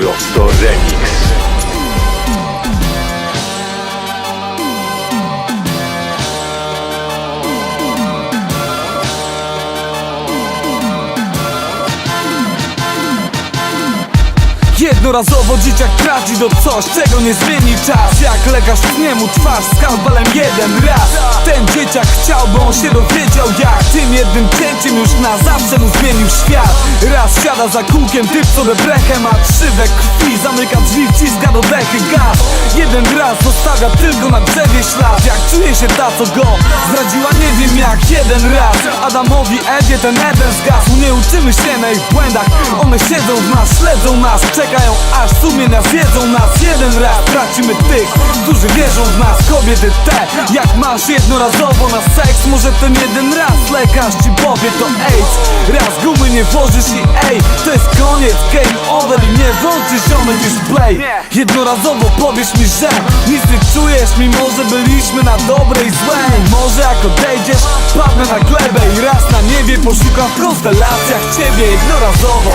Prosto remix Jednorazowo dzieciak traci do coś, czego nie zmieni czas. Jak lekarz tnie mu twarz skalpelem jeden raz. Ten dzieciak chciałby, on się dowiedział jak. Tym jednym cięciem już na zawsze mu zmienił świat. Raz siada za kółkiem, typ co debrechę ma trzy we krwi. Zamyka drzwi, wciska do dechy gaz. Jeden raz zostawia tylko na drzewie ślad. Jak czuje się ta co go zdradziła? Nie wiem jak. Jeden raz Adamowi Ewie ten Eden zgasł Nie uczymy się na ich błędach. One siedzą w nas, śledzą nas Czekają aż sumienia zjedzą nas. Jeden raz tracimy tych, którzy wierzą w nas Kobiety te, jak masz jednorazowo na seks Może ten jeden raz. Lekarz ci powie to AIDS. Raz gumy nie włożysz i ej To jest koniec, game over i nie włączysz ziomek już play. Jednorazowo powiesz mi, że nic nie czujesz Mimo, że byliśmy na dobrej złej Może jak odejdziesz, padnę na I raz na niebie poszukam w konstelacjach ciebie jednorazowo